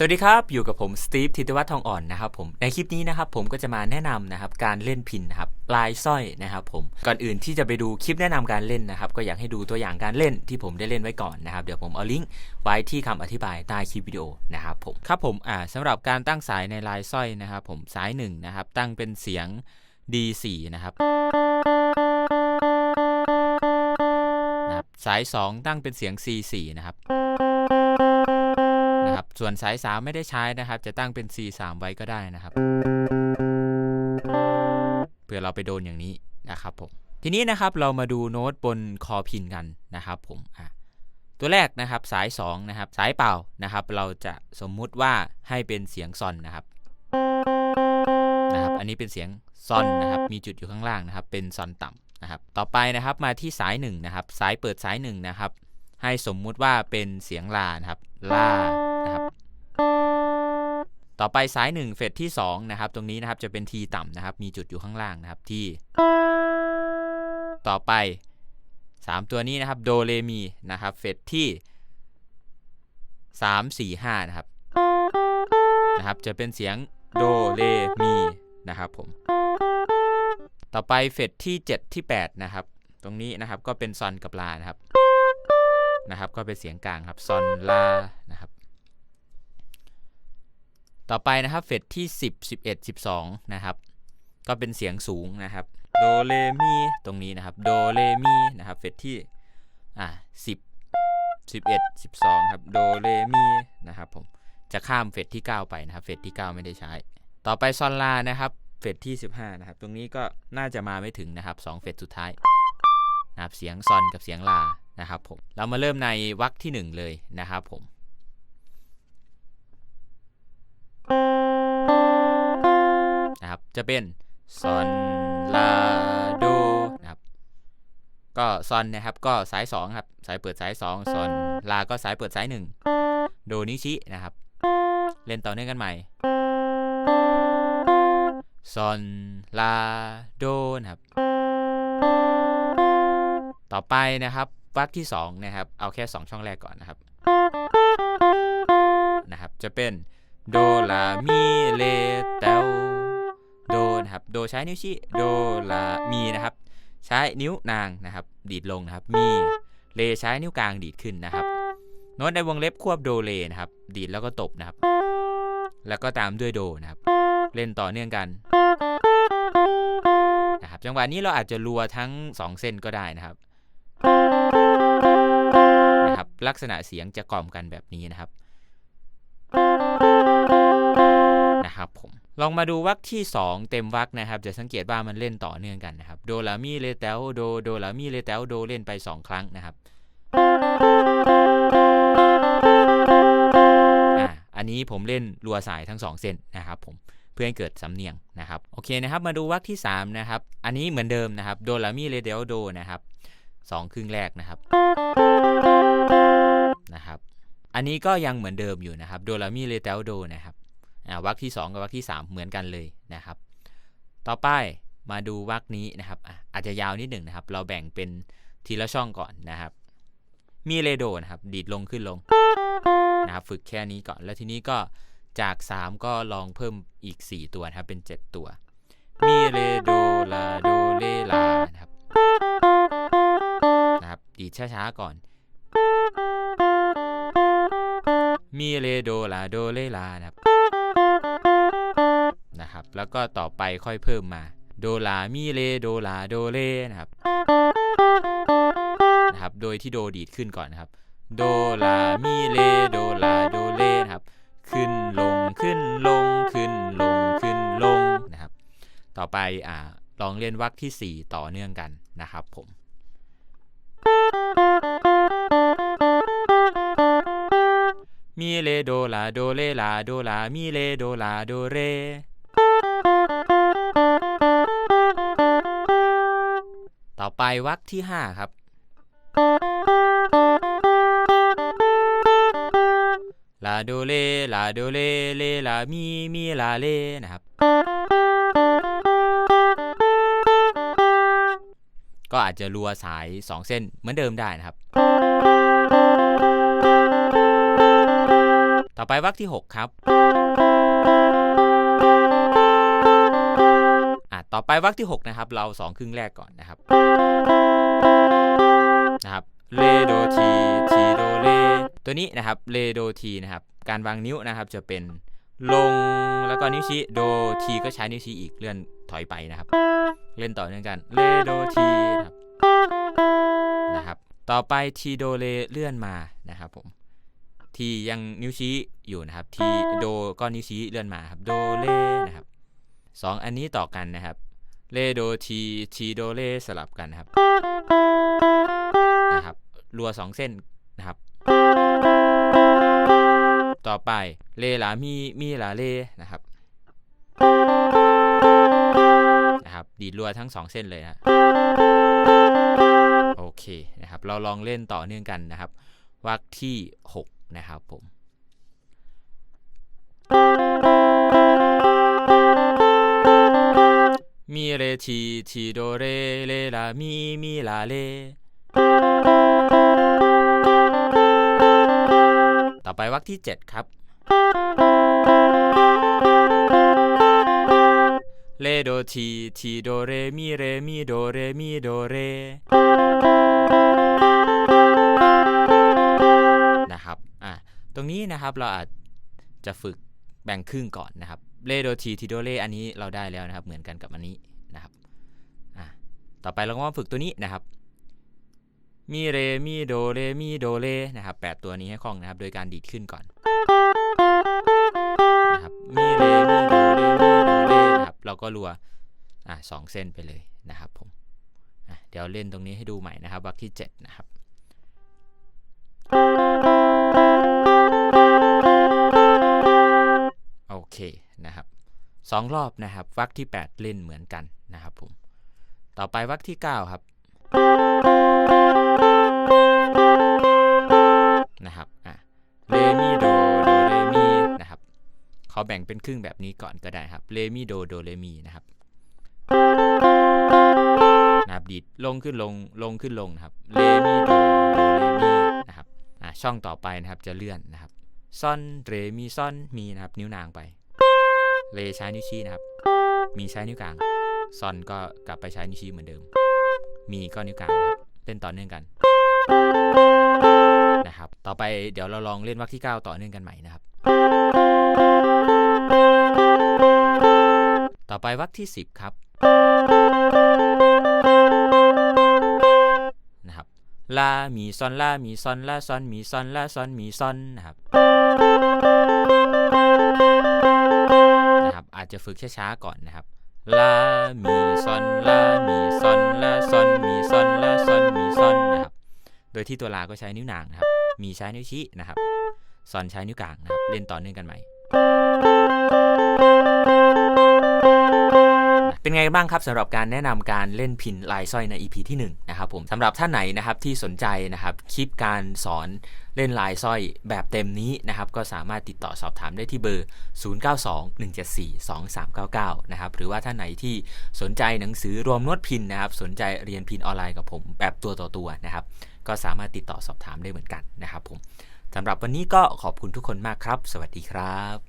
สวัสดีครับ อยู่กับผมสตีฟธิตวัฒน์ทองอ่อนนะครับผมในคลิปนี้นะครับผมก็จะมาแนะนำนะครับการเล่นพินนะครับลายสร้อยนะครับผมก่อนอื่นที่จะไปดูคลิปแนะนำการเล่นนะครับ ก็อยากให้ดูตัวอย่างการเล่นที่ผมได้เล่นไว้ก่อนนะครับ เดี๋ยวผมเอาลิงก์ไว้ที่คำอธิบายใต้คลิปวิดีโอนะครับผมครับผมอ่าสำหรับการตั้งสายในลายสร้อยนะครับ ผมสายหนึ่งนะครับตั้งเป็นเสียง D4 นะครับนะครับสาย 2 ตั้งเป็นเสียง C4 นะครับ ส่วนสาย 3 ไม่ได้ใช้นะครับ จะตั้งเป็น C3 ไว้ก็ได้นะครับ เพื่อเราไปโดนอย่างนี้นะครับผม ทีนี้นะครับเรามาดูโน้ตบนคอพินกันนะครับผมอะตัวแรกนะครับสาย 2 นะครับ สายเปล่านะครับ เราจะสมมุติว่าให้เป็นเสียงซอนนะครับนะครับ อันนี้เป็นเสียงซอนนะครับ มีจุดอยู่ข้างล่างนะครับ เป็นซอนต่ำนะครับ ต่อไปนะครับมาที่สาย1นะครับ สายเปิดสาย1นะครับ ให้สมมุติว่าเป็นเสียงลานะครับลา นะครับ ต่อไปสาย1เฟสที่2นะครับ ตรงนี้นะครับจะเป็นทีต่ำนะครับ มีจุดอยู่ข้างล่างนะครับที่ต่อไป 3 ตัวนี้นะครับโดเรมีนะครับ เฟสที่ 3 4 5 นะครับนะครับ จะเป็นเสียงโดเรมีนะครับผม ต่อไปเฟสที่ 7 ที่ 8 นะครับ ตรงนี้นะครับก็เป็นซอนกับลานะครับนะครับ ก็เป็นเสียงกลางครับซอนลานะครับ ต่อไปนะครับเฟสที่ 10 11 12 นะครับ ก็เป็นเสียงสูงนะครับโดเรมีตรงนี้นะครับโดเรมีนะครับเฟสที่อ่า10 11 12ครับโดเรมีนะครับผมจะข้ามเฟสที่ 9 ไปนะครับเฟสที่ 9 ไม่ได้ใช้ ต่อไปซอนลานะครับเฟสที่ 15นะครับตรงนี้ก็น่าจะมาไม่ถึงนะครับ2เฟสสุดท้ายนะครับเสียงซอนกับเสียงลานะครับผมเรามาเริ่มในวรรคที่ 1 เลยนะครับผม จะเป็นซอนลาโดนะครับก็ซอนนะครับก็สาย2ครับสายเปิดสาย2ซอนลาก็สายเปิดสาย1โดนิชินะครับ เล่นต่อเนื่องกันใหม่ซอนลาโดนะครับ ต่อไปนะครับวรรคที่2นะครับเอาแค่ 2 ช่องแรกก่อนนะครับนะครับ จะเป็นโดลามีเลเตลโด นะครับ โดใช้นิ้วชี้โดลามีนะครับ ใช้นิ้วนางนะครับ ดีดลงนะครับ มีเลใช้นิ้วกลางดีดขึ้นนะครับ โน้ตในวงเล็บควบโดเลนะครับ ดีดแล้วก็ตบนะครับ แล้วก็ตามด้วยโดนะครับ เล่นต่อเนื่องกันนะครับจังหวะนี้เราอาจจะรัวทั้ง 2 เส้นก็ได้นะครับนะครับ ลักษณะเสียงจะกล่อมกันแบบนี้นะครับ นะครับผมลองมาดูวรรคที่ 2 เต็มวรรคนะครับจะสังเกตว่ามันเล่นต่อเนื่องกันนะครับโดลามีเลเตลโดโดลามีเลเตลโดเล่นไป 2 ครั้งนะครับอันนี้ผมเล่นรัวสายทั้ง 2 เส้นนะครับผมเพื่อให้เกิดสำเนียงนะครับโอเคนะครับมาดูวรรคที่3นะครับอันนี้เหมือนเดิมนะครับโดลามีเลเตลโดนะครับสองครึ่งแรกนะครับนะครับ อันนี้ก็ยังเหมือนเดิมอยู่นะครับโดลามีเลเตลโดนะครับ วรรคที่ 2 กับวรรคที่ 3 เหมือนกันเลยนะครับ ต่อไปมาดูวรรคนี้นะครับอาจจะยาวนิดหนึ่งนะครับ เราแบ่งเป็นทีละช่องก่อนนะครับ มีเลโดนะครับ ดีดลงขึ้นลงนะครับ ฝึกแค่นี้ก่อน แล้วทีนี้ก็จาก 3 ก็ลองเพิ่มอีก 4 ตัวนะครับ เป็น 7 ตัว มีเลโดลาโดเลลานะครับนะครับ ดีดช้าๆก่อน มีเลโดลาโดเลลานะครับ นะครับ แล้วก็ต่อไปค่อยเพิ่มมาโดลามีเลโดลาโดเลนะครับนะครับ โดยที่โดดีดขึ้นก่อนนะครับโดลามีเลโดลาโดเลนะครับ ขึ้นลงขึ้นลงขึ้นลงขึ้นลงนะครับ ต่อไปอ่าลองเล่นวรรคที่ 4 ต่อเนื่องกันนะครับผม มีเลโดลาโดเลลาโดลามีเลโดลาโดเร ต่อไปวรรคที่ 5 ครับ ลาโดเล ลาโดเล เล ลา มี มี ลา เล นะครับ ก็อาจจะรัวสาย 2 เส้นเหมือนเดิมได้นะครับ ต่อไปวรรคที่ 6 ครับ ต่อไปวรรคที่ 6 นะครับ เราสองครึ่งแรกก่อนนะครับนะครับเลโดทีทีโดเลตัวนี้นะครับเลโดทีนะครับการวางนิ้วนะครับจะเป็นลงแล้วก็นิ้วชี้โดทีก็ใช้นิ้วชี้อีกเลื่อนถอยไปนะครับ เล่นต่อเนื่องกันเลโดทีนะครับนะครับต่อไปทีโดเลเลื่อนมานะครับผมทียังนิ้วชี้อยู่นะครับทีโดก็นิ้วชี้เลื่อนมาครับโดเลนะครับ สองอันนี้ต่อกันนะครับเลโดทีทีโดเลสลับกันนะครับนะครับรัวสองเส้นนะครับ ต่อไปเลลามีมีลาเลนะครับนะครับดีดรัวทั้งสองเส้นเลยนะโอเคนะครับ เราลองเล่นต่อเนื่องกันนะครับวรรคที่ 6 นะครับผม มีเรทีทีโดเรเลลามีมีลาเล ต่อไปวรรคที่ 7 ครับ เลโดทีทีโดเรมีเรมีโดเรมีโดเร นะครับ อะ ตรงนี้นะครับเราอาจจะฝึกแบ่งครึ่งก่อนนะครับ เลโดทีทีโดเรอันนี้เราได้แล้วนะครับ เหมือนกันกับอันนี้นะครับอะต่อไปเราก็มาฝึกตัวนี้นะครับ มีเร มีโด เร มีโด เร นะครับแปดตัวนี้ให้คล่องนะครับ โดยการดีดขึ้นก่อนนะครับ มีเร มีโด เร มีโด เรนะครับ เราก็รัวอะสองเส้นไปเลยนะครับผมอะเดี๋ยวเล่นตรงนี้ให้ดูใหม่นะครับวรรคที่ 7 นะครับโอเค นะครับสองรอบนะครับวรรคที่ 8 เล่นเหมือนกันนะครับผมต่อไปวรรคที่ 9 ครับนะครับอะเรมิโดโดเรมีนะครับเขาแบ่งเป็นครึ่งแบบนี้ก่อนก็ได้ครับเรมิโดโดเรมีนะครับนะครับดีดลงขึ้นลงลงขึ้นลงนะครับเรมิโดโดเรมีนะครับอะช่องต่อไปนะครับจะเลื่อนนะครับซอนเรมีซอนมีนะครับนิ้วนางไป เรใช้นิ้วชี้นะครับ มีใช้นิ้วกลาง ซอนก็กลับไปใช้นิ้วชี้เหมือนเดิม มีก็นิ้วกลางครับ เล่นต่อเนื่องกัน นะครับ ต่อไปเดี๋ยวเราลองเล่นวรรคที่ 9 ต่อเนื่องกันใหม่นะครับ ต่อไปวรรคที่ 10 ครับ นะครับ ลา มี ซอน ลา มี ซอน ลา ซอน มี ซอน ลา ซอน มี ซอน นะครับ อาจจะฝึกช้าๆก่อนนะครับลามีซอนลามีซอนลาซอนมีซอนลาซอนมีซอนนะครับ โดยที่ตัวลาก็ใช้นิ้วนางนะครับ มีใช้นิ้วชี้นะครับ ซอนใช้นิ้วกลางนะครับ เล่นต่อเนื่องกันใหม่ เป็นไงบ้างครับสำหรับการแนะนำการเล่นพินลายสร้อยใน EP ที่1นะครับผมสำหรับท่านไหนนะครับที่สนใจนะครับคลิปการสอนเล่นลายสร้อยแบบเต็มนี้นะครับก็สามารถติดต่อสอบถามได้ที่เบอร์ 0921742399 นะครับหรือว่าท่านไหนที่สนใจหนังสือรวมนวดพินนะครับสนใจเรียนพินออนไลน์กับผมแบบตัวต่อตัวนะครับก็สามารถติดต่อสอบถามได้เหมือนกันนะครับผมสำหรับวันนี้ก็ขอบคุณทุกคนมากครับ สวัสดีครับ